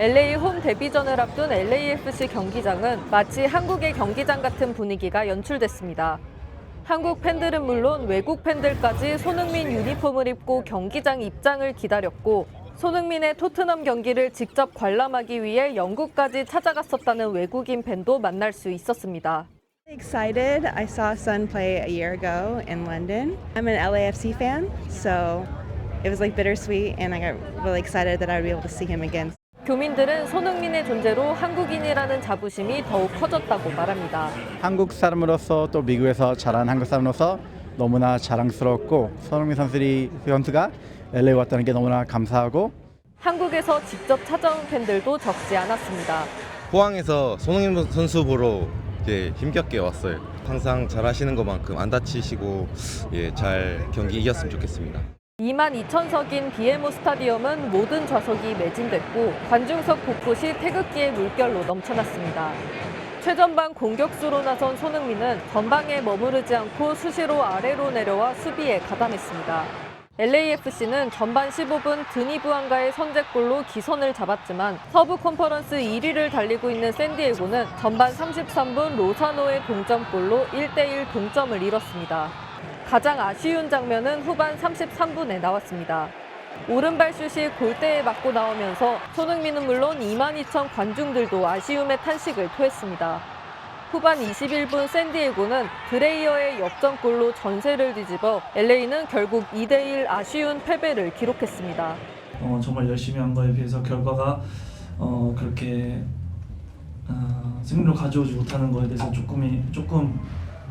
LA 홈 데뷔전을 앞둔 LAFC 경기장은 마치 한국의 경기장 같은 분위기가 연출됐습니다. 한국 팬들은 물론 외국 팬들까지 손흥민 유니폼을 입고 경기장 입장을 기다렸고 손흥민의 토트넘 경기를 직접 관람하기 위해 영국까지 찾아갔었다는 외국인 팬도 만날 수 있었습니다. Excited. I saw Sun play a year ago in London. I'm an LAFC fan, so it was like bittersweet, and I got really excited that I'd be able to see him again. 교민들은 손흥민의 존재로 한국인이라는 자부심이 더욱 커졌다고 말합니다. 한국 사람으로서 또 미국에서 자란 한국 사람으로서 너무나 자랑스럽고 손흥민 선수이 선수가 LA 왔다는 게 너무나 감사하고 한국에서 직접 찾아온 팬들도 적지 않았습니다. 포항에서 손흥민 선수 보러 이제 힘겹게 왔어요. 항상 잘하시는 것만큼 안 다치시고 예, 잘 경기 이겼으면 좋겠습니다. 2만 2천석인 BMO 스타디움은 모든 좌석이 매진됐고 관중석 곳곳이 태극기의 물결로 넘쳐났습니다. 최전방 공격수로 나선 손흥민은 전방에 머무르지 않고 수시로 아래로 내려와 수비에 가담했습니다. LAFC는 전반 15분 드니부안가의 선제골로 기선을 잡았지만 서부 컨퍼런스 1위를 달리고 있는 샌디에고는 전반 33분 로사노의 동점골로 1대1 동점을 이뤘습니다. 가장 아쉬운 장면은 후반 33분에 나왔습니다. 오른발 슛이 골대에 맞고 나오면서 손흥민은 물론 2만 2천 관중들도 아쉬움의 탄식을 토했습니다. 후반 21분 샌디에고는 드레이어의 역전골로 전세를 뒤집어 LA는 결국 2대1 아쉬운 패배를 기록했습니다. 어, 정말 열심히 한 거에 비해서 결과가 어, 그렇게 어, 승리를 가져오지 못하는 거에 대해서 조금이 조금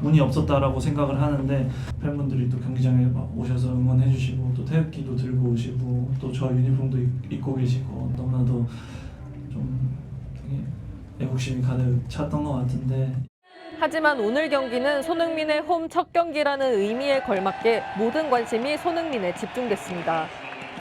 운이 없었다라고 생각을 하는데 팬분들이 또 경기장에 막 오셔서 응원해 주시고 또 태극기도 들고 오시고 또 저 유니폼도 입- 입고 계시고 너무나도 좀 애국심이 가득 찼던 것 같은데 하지만 오늘 경기는 손흥민의 홈 첫 경기라는 의미에 걸맞게 모든 관심이 손흥민에 집중됐습니다.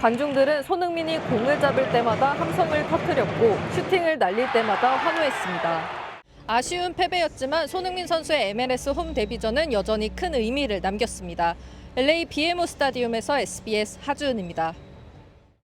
관중들은 손흥민이 공을 잡을 때마다 함성을 터뜨렸고 슈팅을 날릴 때마다 환호했습니다. 아쉬운 패배였지만 손흥민 선수의 MLS 홈 데뷔전은 여전히 큰 의미를 남겼습니다. LA BMO 스타디움에서 SBS 하주은입니다.